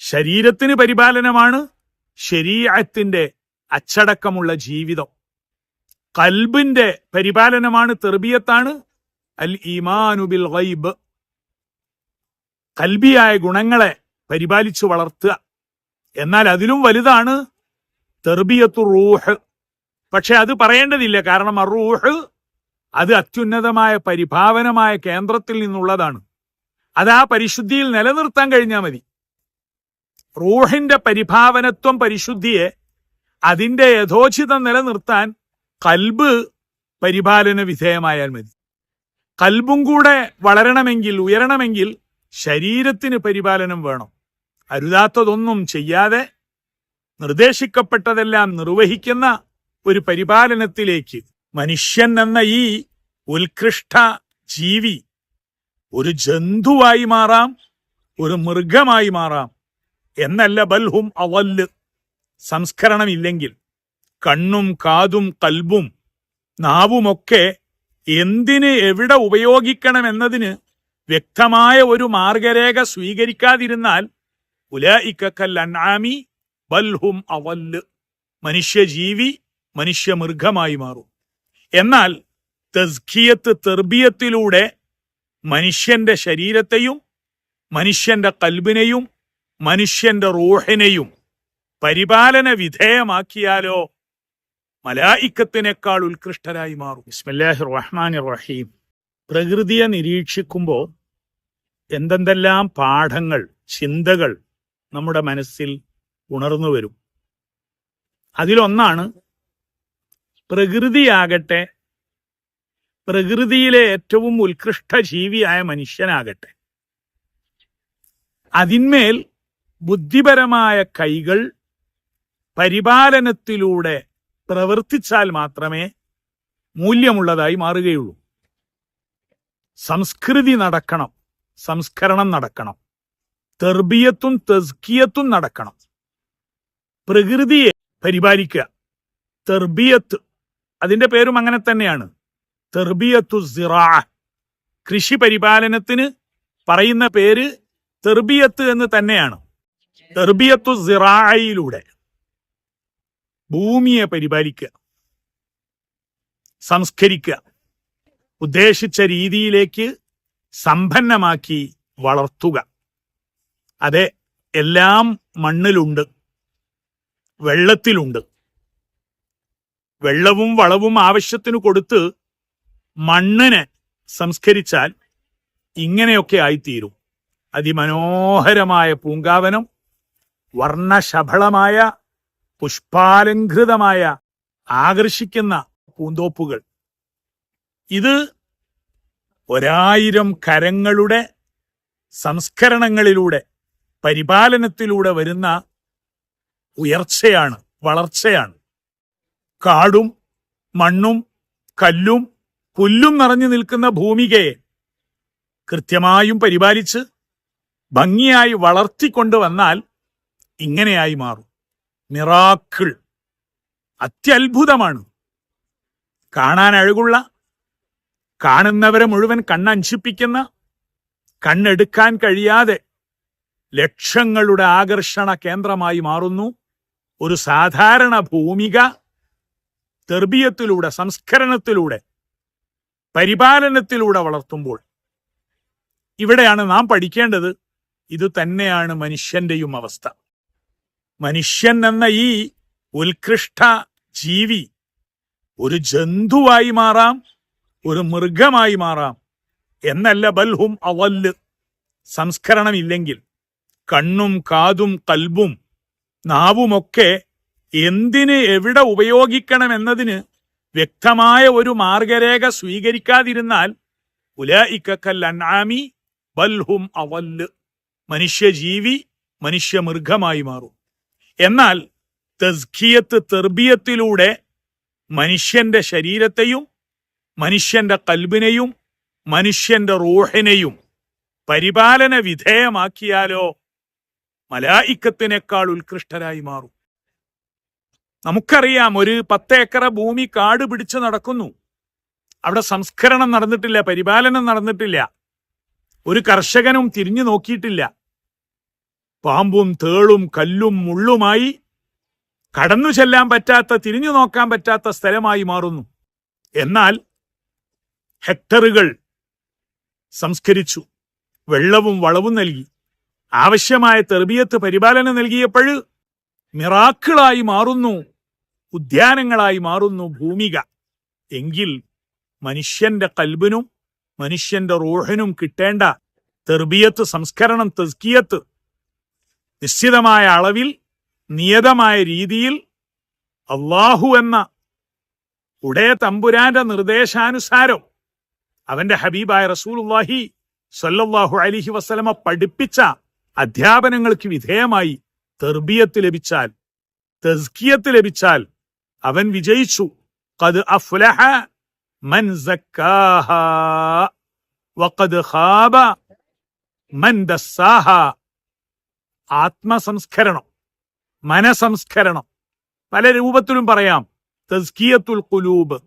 ശരീരത്തിന് പരിപാലനമാണ് ശരീരത്തിന്റെ അച്ചടക്കമുള്ള ജീവിതം. കൽബിന്റെ പരിപാലനമാണ് തെർബിയത്താണ്. അൽ ഈമാനു ബിൽ ഗൈബ്. കൽബിയായ ഗുണങ്ങളെ പരിപാലിച്ചു വളർത്തുക. എന്നാൽ അതിലും വലുതാണ് തെർബിയത്തു റൂഹ്. പക്ഷെ അത് പറയേണ്ടതില്ല. കാരണം ആ റൂഹ് അത് അത്യുന്നതമായ പരിഭാവനമായ കേന്ദ്രത്തിൽ നിന്നുള്ളതാണ്. അത് ആ പരിശുദ്ധിയിൽ നിലനിർത്താൻ കഴിഞ്ഞാൽ മതി. റൂഹിന്റെ പരിഭാവനത്വം പരിശുദ്ധിയെ അതിന്റെ യഥോചിതം നിലനിർത്താൻ കൽബ് പരിപാലന വിധേയമായാൽ മതി. കൽബും കൂടെ വളരണമെങ്കിൽ ഉയരണമെങ്കിൽ ശരീരത്തിന് പരിപാലനം വേണം. അരുതാത്തതൊന്നും ചെയ്യാതെ നിർദ്ദേശിക്കപ്പെട്ടതെല്ലാം നിർവഹിക്കുന്ന ഒരു പരിപാലനത്തിലേക്ക് മനുഷ്യൻ എന്ന ഈ ഉത്കൃഷ്ട ജീവി ഒരു ജന്തുവായി മാറാം ഒരു മൃഗമായി മാറാം. എന്നല്ല ബൽഹും അവല്ല് സംസ്കരണമില്ലെങ്കിൽ കണ്ണും കാതും കൽബും നാവുമൊക്കെ എന്തിന് എവിടെ ഉപയോഗിക്കണം എന്നതിന് വ്യക്തമായ ഒരു മാർഗരേഖ സ്വീകരിക്കാതിരുന്നാൽ ഉല അൻആമി ബൽഹും അവല്ല് മനുഷ്യജീവി മനുഷ്യ മൃഗമായി മാറും. എന്നാൽ തസ്കിയത്ത് തെർബിയത്തിലൂടെ മനുഷ്യന്റെ ശരീരത്തെയും മനുഷ്യന്റെ കൽബിനെയും മനുഷ്യന്റെ റൂഹിനെയും പരിപാലന വിധേയമാക്കിയാലോ മലായിക്കത്തിനേക്കാൾ ഉത്കൃഷ്ടരായി മാറും. റഹീം പ്രകൃതിയെ നിരീക്ഷിക്കുമ്പോൾ എന്തെന്തെല്ലാം പാഠങ്ങൾ ചിന്തകൾ നമ്മുടെ മനസ്സിൽ ഉണർന്നു വരും. അതിലൊന്നാണ് പ്രകൃതിയാകട്ടെ പ്രകൃതിയിലെ ഏറ്റവും ഉത്കൃഷ്ട ജീവിയായ മനുഷ്യനാകട്ടെ. അതിന്മേൽ ബുദ്ധിപരമായ കൈകൾ പരിപാലനത്തിലൂടെ പ്രവർത്തിച്ചാൽ മാത്രമേ മൂല്യമുള്ളതായി മാറുകയുള്ളൂ. സംസ്കൃതി നടക്കണം സംസ്കരണം നടക്കണം. തെർബിയത്തും തെസ്കിയത്തും നടക്കണം. പ്രകൃതിയെ പരിപാലിക്കുക. തെർബിയത്ത് അതിന്റെ പേരും അങ്ങനെ തന്നെയാണ്. തെർബിയത്തു സിറാ കൃഷി പരിപാലനത്തിന് പറയുന്ന പേര് തെർബിയത്ത് എന്ന് തന്നെയാണ്. തെർബിയത്തു സിറായിലൂടെ ഭൂമിയെ പരിപാലിക്കുക സംസ്കരിക്കുക ഉദ്ദേശിച്ച രീതിയിലേക്ക് സമ്പന്നമാക്കി വളർത്തുക. അതെ എല്ലാം മണ്ണിലുണ്ട് വെള്ളത്തിലുണ്ട്. വെള്ളവും വളവും ആവശ്യത്തിന് കൊടുത്ത് മണ്ണിനെ സംസ്കരിച്ചാൽ ഇങ്ങനെയൊക്കെ ആയിത്തീരും. അതിമനോഹരമായ പൂങ്കാവനം വർണശബളമായ പുഷ്പാലങ്കൃതമായ ആകർഷിക്കുന്ന പൂന്തോപ്പുകൾ. ഇത് ഒരായിരം കരങ്ങളുടെ സംസ്കരണങ്ങളിലൂടെ പരിപാലനത്തിലൂടെ വരുന്ന ഉയർച്ചയാണ് വളർച്ചയാണ്. കാടും മണ്ണും കല്ലും പുല്ലും നിറഞ്ഞു നിൽക്കുന്ന ഭൂമികയെ കൃത്യമായും പരിപാലിച്ച് ഭംഗിയായി വളർത്തിക്കൊണ്ടുവന്നാൽ ഇങ്ങനെയായി മാറും. മിറാക്കിൾ അത്യത്ഭുതമാണ്. കാണാൻ അഴകുള്ള കാണുന്നവരെ മുഴുവൻ കണ്ണഞ്ചിപ്പിക്കുന്ന കണ്ണെടുക്കാൻ കഴിയാതെ ലക്ഷങ്ങളുടെ ആകർഷണ കേന്ദ്രമായി മാറുന്നു. ഒരു സാധാരണ ഭൂമിക തെർബിയത്തിലൂടെ സംസ്കരണത്തിലൂടെ പരിപാലനത്തിലൂടെ വളർത്തുമ്പോൾ. ഇവിടെയാണ് നാം പഠിക്കേണ്ടത്. ഇത് തന്നെയാണ് മനുഷ്യന്റെയും അവസ്ഥ. മനുഷ്യൻ എന്ന ഈ ഉത്കൃഷ്ട ജീവി ഒരു ജന്തുവായി മാറാം ഒരു മൃഗമായി മാറാം എന്നല്ല ബൽഹും അവല്ല് സംസ്കരണമില്ലെങ്കിൽ കണ്ണും കാതും കൽബും നാവുമൊക്കെ എന്തിന് എവിടെ ഉപയോഗിക്കണം എന്നതിന് വ്യക്തമായ ഒരു മാർഗരേഖ സ്വീകരിക്കാതിരുന്നാൽ ഉലയിക്കൽ അനാമി ബൽഹും അവല്ല് മനുഷ്യജീവി മനുഷ്യമൃഗമായി മാറും. എന്നാൽ തസ്കിയത്ത് തെർബിയത്തിലൂടെ മനുഷ്യന്റെ ശരീരത്തെയും മനുഷ്യന്റെ കൽബിനെയും മനുഷ്യന്റെ റൂഹിനെയും പരിപാലന വിധേയമാക്കിയാലോ മലായിക്കത്തിനേക്കാൾ ഉത്കൃഷ്ടരായി മാറും. നമുക്കറിയാം ഒരു പത്തേക്കറ ഭൂമി കാട് പിടിച്ച് നടക്കുന്നു. അവിടെ സംസ്കരണം നടന്നിട്ടില്ല പരിപാലനം നടന്നിട്ടില്ല. ഒരു കർഷകനും തിരിഞ്ഞു നോക്കിയിട്ടില്ല. പാമ്പും തേളും കല്ലും മുള്ളുമായി കടന്നു ചെല്ലാൻ പറ്റാത്ത തിരിഞ്ഞു നോക്കാൻ പറ്റാത്ത സ്ഥലമായി മാറുന്നു. എന്നാൽ ഹെക്ടറുകൾ സംസ്കരിച്ചു വെള്ളവും വളവും നൽകി. ആവശ്യമായ തെർബിയത്ത് പരിപാലനം നൽകിയപ്പോൾ മിറാക്കിളായി മാറുന്നു ഉദ്യാനങ്ങളായി മാറുന്നു ഭൂമിക. എങ്കിൽ മനുഷ്യന്റെ കൽബിനും മനുഷ്യന്റെ റൂഹിനും കിട്ടേണ്ട തെർബിയത്ത് സംസ്കരണം തെസ്കിയത്ത് നിശ്ചിതമായ അളവിൽ നിയതമായ രീതിയിൽ അള്ളാഹു എന്ന ഉടയ തമ്പുരാന്റെ നിർദ്ദേശാനുസാരം അവന്റെ ഹബീബായ റസൂലുള്ളാഹി സല്ലല്ലാഹു അലിഹി വസ്ലമ പഠിപ്പിച്ച അധ്യാപനങ്ങൾക്ക് വിധേയമായി തെർബിയത്ത് ലഭിച്ചാൽ തസ്കിയത്ത് ലഭിച്ചാൽ അവൻ വിജയിച്ചു. ഖദ് അഫ്ലഹ മൻ വഖദ് ഖാബ മൻ ദസ്സാഹ ആത്മസംസ്കരണം മനസംസ്കരണം. പല രൂപത്തിലും പറയാം. തസ്കിയത്തുൽ കുലൂബ്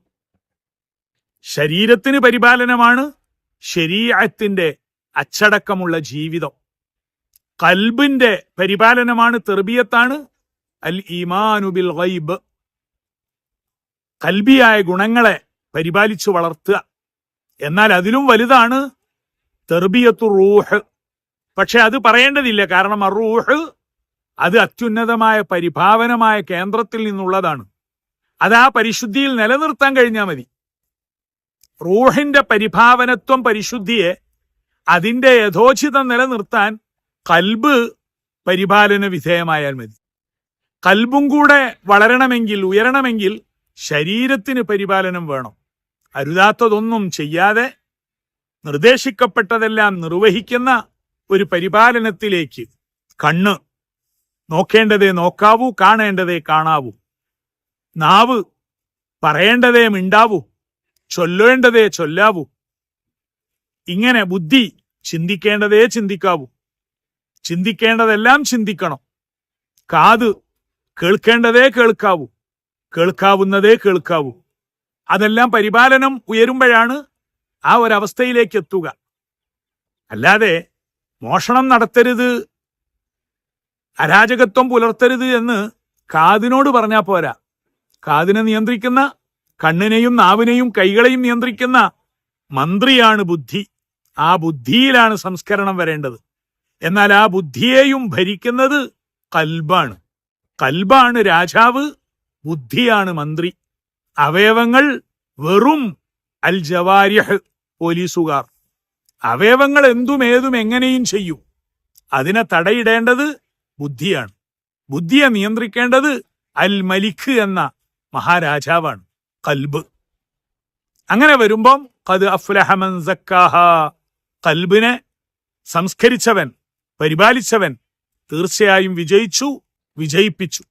ശരീരത്തിന് പരിപാലനമാണ് ശരീരത്തിന്റെ അച്ചടക്കമുള്ള ജീവിതം. കൽബിന്റെ പരിപാലനമാണ് തെർബിയത്താണ്. അൽ ഈമാനു ബിൽ ഗൈബ്. കൽബിയായ ഗുണങ്ങളെ പരിപാലിച്ചു വളർത്തുക. എന്നാൽ അതിലും വലുതാണ് തെർബിയത്തു റൂഹ് പക്ഷെ അത് പറയേണ്ടതില്ല. കാരണം അറൂഹ് അത് അത്യുന്നതമായ പരിഭാവനമായ കേന്ദ്രത്തിൽ നിന്നുള്ളതാണ്. അത് ആ പരിശുദ്ധിയിൽ നിലനിർത്താൻ കഴിഞ്ഞാൽ മതി. റൂഹിന്റെ പരിഭാവനത്വം പരിശുദ്ധിയെ അതിന്റെ യഥോചിതം നിലനിർത്താൻ കൽബ് പരിപാലന വിധേയമായാൽ മതി. കൽബും കൂടെ വളരണമെങ്കിൽ ഉയരണമെങ്കിൽ ശരീരത്തിന് പരിപാലനം വേണം. അരുതാത്തതൊന്നും ചെയ്യാതെ നിർദ്ദേശിക്കപ്പെട്ടതെല്ലാം നിർവഹിക്കുന്ന ഒരു പരിപാലനത്തിലേക്ക് കണ്ണ് നോക്കേണ്ടതേ നോക്കാവൂ കാണേണ്ടതേ കാണാവൂ. നാവ് പറയേണ്ടതേ മിണ്ടാവൂ ചൊല്ലേണ്ടതേ ചൊല്ലാവൂ. ഇങ്ങനെ ബുദ്ധി ചിന്തിക്കേണ്ടതേ ചിന്തിക്കാവൂ. ചിന്തിക്കേണ്ടതെല്ലാം ചിന്തിക്കണം. കാത് കേൾക്കേണ്ടതേ കേൾക്കാവൂ കേൾക്കാവുന്നതേ കേൾക്കാവൂ. അതെല്ലാം പരിപാലനം ഉയരുമ്പോഴാണ് ആ ഒരവസ്ഥയിലേക്ക് എത്തുക. അല്ലാതെ മോഷണം നടത്തരുത് അരാജകത്വം പുലർത്തരുത് എന്ന് കാതിനോട് പറഞ്ഞാൽ പോരാ. കാതിനെ നിയന്ത്രിക്കുന്ന കണ്ണിനെയും നാവിനെയും കൈകളെയും നിയന്ത്രിക്കുന്ന മന്ത്രിയാണ് ബുദ്ധി. ആ ബുദ്ധിയിലാണ് സംസ്കരണം വരേണ്ടത്. എന്നാൽ ആ ബുദ്ധിയെയും ഭരിക്കുന്നത് കൽബാണ്. കൽബാണ് രാജാവ് ബുദ്ധിയാണ് മന്ത്രി. അവയവങ്ങൾ വെറും അൽ ജവാരിഹ് പോലീസുകാർ. അവയവങ്ങൾ എന്തും ഏതും എങ്ങനെയും ചെയ്യും. അതിനെ തടയിടേണ്ടത് ബുദ്ധിയാണ്. ബുദ്ധിയെ നിയന്ത്രിക്കേണ്ടത് അൽ മലിഖ് എന്ന മഹാരാജാവാണ് കൽബ്. അങ്ങനെ വരുമ്പം കത് അഫ്ലഹമൻ സക്കാഹ കൽബിനെ സംസ്കരിച്ചവൻ പരിപാലിച്ചവൻ തീർച്ചയായും വിജയിച്ചു വിജയിപ്പിച്ചു.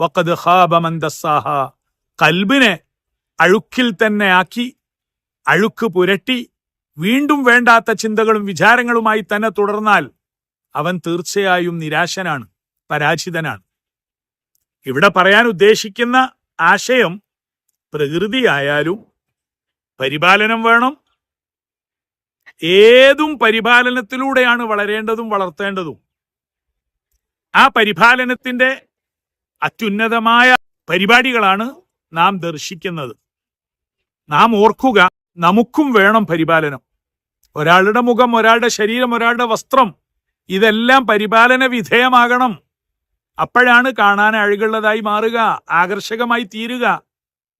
വക്കത് ഹാബമന്ദസാഹ കൽബിനെ അഴുക്കിൽ തന്നെ ആക്കി അഴുക്ക് പുരട്ടി വീണ്ടും വേണ്ടാത്ത ചിന്തകളും വിചാരങ്ങളുമായി തന്നെ തുടർന്നാൽ അവൻ തീർച്ചയായും നിരാശനാണ് പരാജിതനാണ്. ഇവിടെ പറയാൻ ഉദ്ദേശിക്കുന്ന ആശയം പ്രകൃതിയായാലും പരിപാലനം വേണം. ഏതും പരിപാലനത്തിലൂടെയാണ് വളരേണ്ടതും വളർത്തേണ്ടതും. ആ പരിപാലനത്തിന്റെ അത്യുന്നതമായ പരിപാടികളാണ് നാം ദർശിക്കുന്നത്. നാം ഓർക്കുക നമുക്കും വേണം പരിപാലനം. ഒരാളുടെ മുഖം ഒരാളുടെ ശരീരം ഒരാളുടെ വസ്ത്രം ഇതെല്ലാം പരിപാലന വിധേയമാകണം. അപ്പോഴാണ് കാണാൻ അഴകുള്ളതായി മാറുക ആകർഷകമായി തീരുക.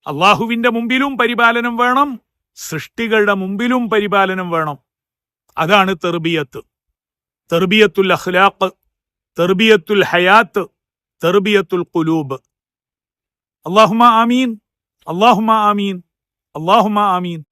അള്ളാഹുവിന്റെ മുമ്പിലും പരിപാലനം വേണം സൃഷ്ടികളുടെ മുമ്പിലും പരിപാലനം വേണം. അതാണ് തെർബിയത്ത്. തെർബിയത്തുൽ അഖ്ലാഖ് തെർബിയത്തുൽ ഹയാത്ത് തെർബിയത്തുൽ കുലൂബ് അള്ളാഹുമ ആമീൻ അള്ളാഹുമ ആമീൻ അള്ളാഹുമ ആമീൻ.